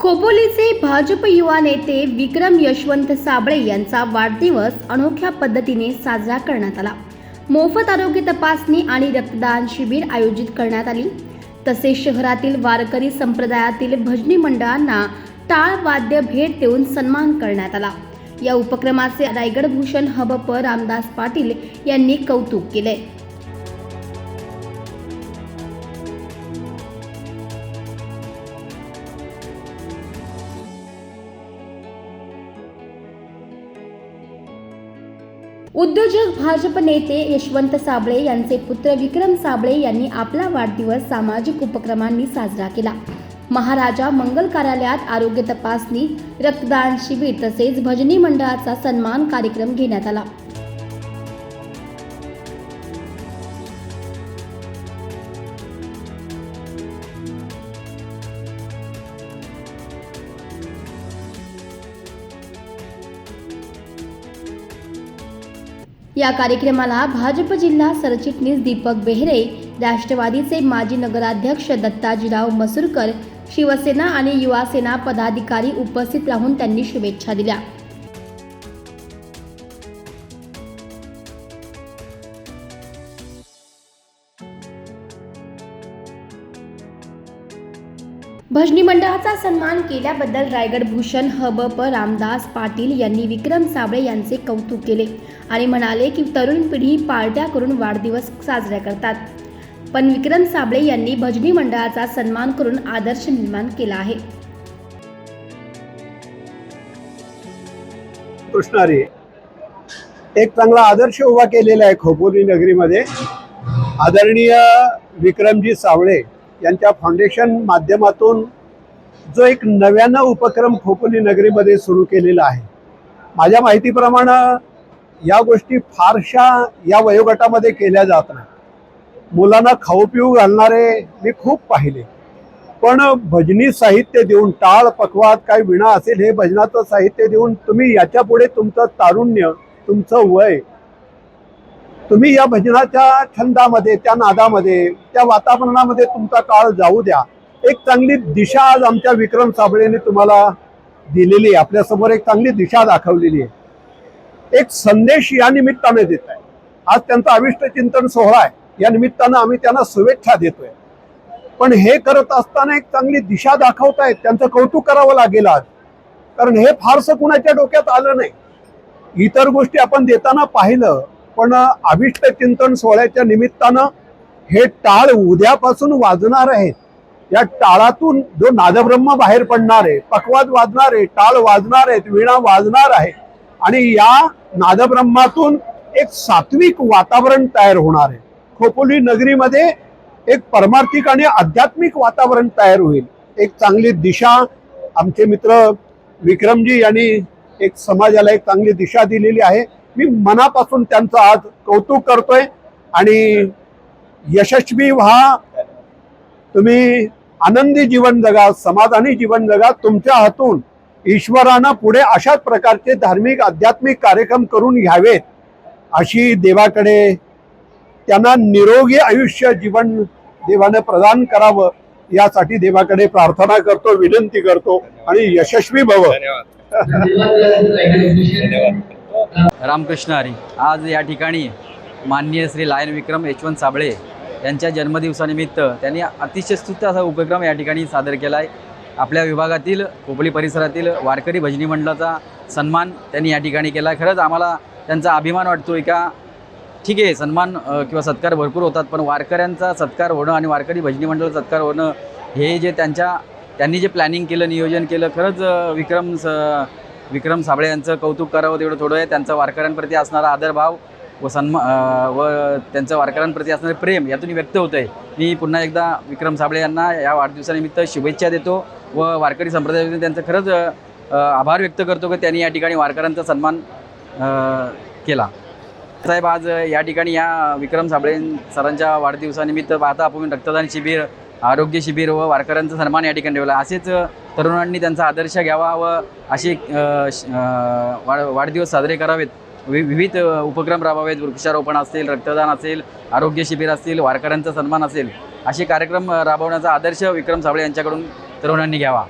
खोपोलीचे भाजप युवा नेते विक्रम यशवंत साबळे यांचा वाढदिवस अनोख्या पद्धतीने साजरा करण्यात आला. मोफत आरोग्य तपासणी आणि रक्तदान शिबिर आयोजित करण्यात आली. तसेच शहरातील वारकरी संप्रदायातील भजनी मंडळांना टाळ वाद्य भेट देऊन सन्मान करण्यात आला. या उपक्रमाचे रायगड भूषण हबप रामदास पाटील यांनी कौतुक केले. उद्योजक भाजप नेते यशवंत साबळे यांचे पुत्र विक्रम साबळे यांनी आपला वाढदिवस सामाजिक उपक्रमांनी साजरा केला. महाराजा मंगल कार्यालयात आरोग्य तपासणी रक्तदान शिबिर तसेच भजनी मंडळाचा सन्मान कार्यक्रम घेण्यात आला. या कार्यक्रमाला भाजप जिल्हा सरचिटणीस दीपक बेहरे राष्ट्रवादीचे माजी नगराध्यक्ष दत्ताजीराव मसूरकर शिवसेना आणि युवासेना पदाधिकारी उपस्थित राहून त्यांनी शुभेच्छा दिल्या. भजनी मंडळाचा सन्मान केल्याबद्दल रायगड भूषण हबप रामदास पाटील यांनी विक्रम साबळे यांचे कौतुक केले आणि म्हणाले की तरुण पिढी पार्ट्या करून वाढदिवस साजरा करतात. पण विक्रम साबळे यांनी भजनी मंडळाचा सन्मान करून आदर्श निर्माण केला आहे. कृष्णारी एक चांगला आदर्श उभा केलेला आहे खोपोली नगरीमध्ये. आदरणीय विक्रमजी सावळे यांच्या फाउंडेशन माध्यमातून जो एक नव्यानं उपक्रम खोपोली नगरीमध्ये सुरू केलेला आहे. माझ्या माहितीप्रमाणे या गोष्टी फारशा या वयोगटामध्ये केल्या जात नाही मुलांना खाऊ पिऊ घालणारे मी खूप पाहिले. पण भजनी साहित्य देऊन टाळ पकवात काय विणा असेल हे भजनाचं साहित्य देऊन तुम्ही याच्यापुढे तुमचं तारुण्य तुमचं वय तुम्ही या भजनाच्या छंदामध्ये त्या नादामध्ये त्या वातावरणामध्ये तुमचा काळ जाऊ द्या. एक चांगली दिशा आज आमच्या विक्रम साबळेने तुम्हाला दिलेली आहे. आपल्यासमोर एक चांगली दिशा दाखवलेली आहे. एक संदेश या निमित्ताने देत आहे. आज त्यांचा अविष्ट चिंतन सोहळा आहे. या निमित्तानं आम्ही त्यांना शुभेच्छा देतोय. पण हे करत असताना एक चांगली दिशा दाखवतायत. त्यांचं कौतुक करावं लागेल आज. कारण हे फारसं कुणाच्या डोक्यात आलं नाही. इतर गोष्टी आपण देताना पाहिलं पण अभिष्ट चिंतन सोहळ्याच्या निमित्तानं हे टाळ उद्यापासून वाजणार आहेत या टाळातून जो नादब्रह्म बाहेर पडणार आहे पकवाद वाजणार आहे टाळ वाजणार आहेत वीणा वाजणार आहे आणि या नादब्रह्मातून एक सात्विक वातावरण तयार होणार आहे. खोपोली नगरीमध्ये एक परमार्थिक आणि आध्यात्मिक वातावरण तयार होईल. एक चांगली दिशा आमचे मित्र विक्रमजी यांनी एक समाजाला एक चांगली दिशा दिलेली आहे. मी मनापासून त्यांचं आज कौतुक करतोय आणि यशस्वी व्हा. तुम्ही आनंदी जीवन जगा समाधानी जीवन जगा. तुमच्या हातून ईश्वरानं पुढे अशाच प्रकारचे धार्मिक आध्यात्मिक कार्यक्रम करून घ्यावेत अशी देवाकडे त्यांना निरोगी आयुष्य जीवन देवानं प्रदान करावं यासाठी देवाकडे प्रार्थना करतो विनंती करतो आणि यशस्वी भव. रामकृष्ण हरी. आज या ठिकाणी माननीय श्री लायन विक्रम यशवंत साबळे यांच्या जन्मदिवसानिमित्त त्यांनी अतिशय स्तुत्य असा उपक्रम या ठिकाणी सादर केला आहे आपल्या विभागातील कोपली परिसरातील वारकरी भजनी मंडळाचा सन्मान त्यांनी या ठिकाणी केला खरंच आम्हाला त्यांचा अभिमान वाटतो आहे का? ठीक आहे सन्मान किंवा सत्कार भरपूर होतात पण वारकऱ्यांचा सत्कार होणं आणि वारकरी भजनी मंडळ सत्कार होणं हे जे त्यांच्या त्यांनी जे प्लॅनिंग केलं नियोजन केलं खरंच विक्रम स विक्रम साबळे यांचं कौतुक करावं तेवढं थोडं आहे. त्यांचा वारकऱ्यांप्रती असणारा आदरभाव व सन्मा व त्यांचं वारकऱ्यांप्रती असणारे प्रेम यातून व्यक्त होतं आहे मी पुन्हा एकदा विक्रम साबळे यांना या वाढदिवसानिमित्त शुभेच्छा देतो व वारकरी संप्रदायामध्ये त्यांचं खरंच आभार व्यक्त करतो की त्यांनी या ठिकाणी वारकऱ्यांचा सन्मान केला. साहेब आज या ठिकाणी या विक्रम साबळे सरांच्या वाढदिवसानिमित्त पाहता आपण रक्तदान शिबिर आरोग्य शिबिर व वारकऱ्यांचा सन्मान या ठिकाणी ठेवला. असेच तरुणांनी त्यांचा आदर्श घ्यावा व असे श- वाढदिवस साजरे करावेत. वि विविध उपक्रम राबवावेत. वृक्षारोपण असेल रक्तदान असेल आरोग्य शिबिर असतील वारकऱ्यांचा सन्मान असेल. असे कार्यक्रम राबवण्याचा आदर्श विक्रम साबळे यांच्याकडून तरुणांनी घ्यावा.